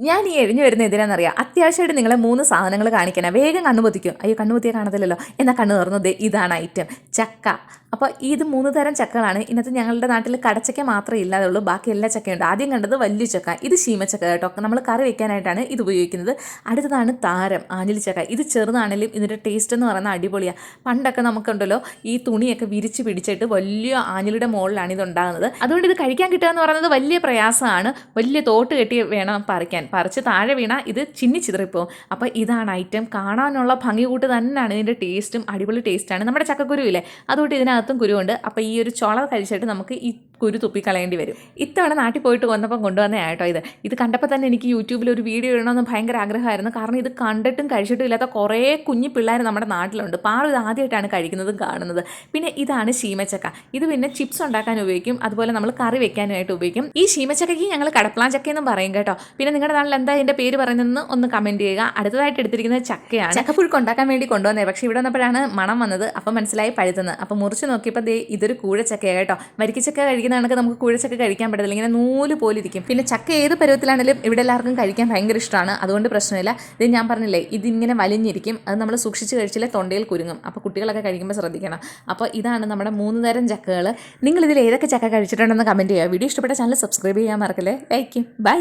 ഞാൻ ഈ എഴിഞ്ഞു വരുന്ന എന്തിനാണെന്നറിയാം അത്യാവശ്യമായിട്ട് നിങ്ങളെ മൂന്ന് സാധനങ്ങൾ കാണിക്കണം. വേഗം കണ്ണു പൊത്തിക്കും. അയ്യോ കണ്ണു പൊത്തിയാൽ കാണത്തില്ലല്ലോ. എന്നാൽ കണ്ണു തുറന്നത് ഇതാണ് ഐറ്റം ചക്ക. അപ്പോൾ ഇത് മൂന്ന് തരം ചക്കകളാണ്. ഇന്നത്തെ ഞങ്ങളുടെ നാട്ടിൽ കടച്ചക്ക മാത്രമേ ഇല്ലാതുള്ളൂ ബാക്കി എല്ലാ ചക്കയുണ്ട്. ആദ്യം കണ്ടത് വലിയ ചക്ക. ഇത് ശീമച്ചക്ക കേട്ടോ. നമ്മൾ കറി വെക്കാനായിട്ടാണ് ഇത് ഉപയോഗിക്കുന്നത്. അടുത്തതാണ് താരം ആഞ്ഞിലി ചക്ക. ഇത് ചെറുതാണെങ്കിലും ഇതിന്റെ ടേസ്റ്റ് എന്ന് പറയുന്നത് അടിപൊളിയാണ് പണ്ടൊക്കെ നമുക്കുണ്ടല്ലോ ഈ തുണിയൊക്കെ വിരിച്ച് പിടിച്ചിട്ട് വലിയ ആഞ്ഞിലിയുടെ മുകളിലാണ് ഇത് ഉണ്ടാകുന്നത് അതുകൊണ്ട് ഇത് കഴിക്കാൻ കിട്ടുക എന്ന് പറയുന്നത് വലിയ പ്രയാസമാണ്. വലിയ തോട്ട് കെട്ടി വേണം പറിക്കാൻ. പറിച്ച് താഴെ വീണാൽ ഇത് ചിന്നി ചിതറിപ്പോവും അപ്പോൾ ഇതാണ് ഐറ്റം. കാണാനുള്ള ഭംഗി കൂട്ട് തന്നെയാണ് ഇതിന്റെ ടേസ്റ്റും അടിപൊളി ടേസ്റ്റാണ്. നമ്മുടെ ചക്കക്കുരു ഇല്ലേ അതുകൊണ്ട് ഇതിനകത്തും കുരുവുണ്ട്. അപ്പോൾ ഈ ഒരു ചുള കഴിച്ചിട്ട് നമുക്ക് ഈ കുരു തുപ്പിക്കളയേണ്ടി വരും. ഇത്തവണ നാട്ടിൽ പോയിട്ട് വന്നപ്പം കൊണ്ടുവന്നേ ആട്ടോ ഇത്. ഇത് കണ്ടപ്പോൾ തന്നെ എനിക്ക് യൂട്യൂബിൽ ഒരു വീഡിയോ ഇടണമെന്ന് ഭയങ്കര ആഗ്രഹമായിരുന്നു. കാരണം ഇത് കണ്ടിട്ടും കഴിച്ചിട്ടും ഇല്ലാത്ത കുറേ കുഞ്ഞു പിള്ളേർ നമ്മുടെ നാട്ടിലുണ്ട്. പാറു ഇത് ആദ്യമായിട്ടാണ് കഴിക്കുന്നതും കാണുന്നത്. പിന്നെ ഇതാണ് ശീമച്ചക്ക. ഇത് പിന്നെ ചിപ്സ് ഉണ്ടാക്കാൻ ഉപയോഗിക്കും. അതുപോലെ നമ്മൾ കറി വെക്കാനായിട്ട് ഉപയോഗിക്കും. ഈ ശീമച്ചക്കയ്ക്ക് ഞങ്ങൾ കടപ്ലാൻ ചക്ക എന്നും പറയും കേട്ടോ. പിന്നെ നിങ്ങളുടെ നാട്ടിൽ എന്താ ഇതിന്റെ പേര് പറയുന്നതെന്ന് ഒന്ന് കമന്റ് ചെയ്യുക. അടുത്തതായിട്ട് എടുത്തിരിക്കുന്നത് ചക്കയാണ്. ചക്ക ചക്കപ്പുഴുക്ക് ഉണ്ടാക്കാൻ വേണ്ടി കൊണ്ടുവന്നത് പക്ഷേ ഇവിടെ വന്നപ്പോഴാണ് മണം വന്നത്. അപ്പം മനസ്സിലായി പഴുത്തുന്നത് അപ്പം മുറിച്ച് നോക്കിയപ്പോൾ ദേ ഇതൊരു കൂഴച്ചക്കയാണ് കേട്ടോ. വരിക്കച്ചക്ക കഴിക്കുന്ന കണക്ക് നമുക്ക് കൂഴച്ചക്ക കഴിക്കാൻ പറ്റത്തില്ല. ഇങ്ങനെ നൂൽ പോലെ ഇരിക്കും. പിന്നെ ചക്ക ഏത് പരുവത്തിലാണെങ്കിലും ഇവിടെ എല്ലാവർക്കും കഴിക്കാൻ ഭയങ്കര ഇഷ്ടമാണ്. അതുകൊണ്ട് പ്രശ്നമില്ല. ഇത് ഞാൻ പറഞ്ഞില്ലേ ഇതിങ്ങനെ വലിഞ്ഞിരിക്കും. അത് നമ്മൾ സൂക്ഷിച്ച് കഴിച്ചില്ലേ തൊണ്ടയിൽ കുരുങ്ങും അപ്പോൾ കുട്ടികളൊക്കെ കഴിക്കുമ്പോൾ ശ്രദ്ധിക്കണം. അപ്പോൾ ഇതാണ് നമ്മുടെ മൂന്ന് തരം ചക്കകൾ നിങ്ങളിതിൽ ഏതൊക്കെ ചക്ക കഴിച്ചിട്ടുണ്ടെന്ന് കമന്റ് ചെയ്യുക. വീഡിയോ ഇഷ്ടപ്പെട്ട ചാനൽ സബ്സ്ക്രൈബ് ചെയ്യാൻ മറക്കല്ലേ. ലൈക്കും ബൈ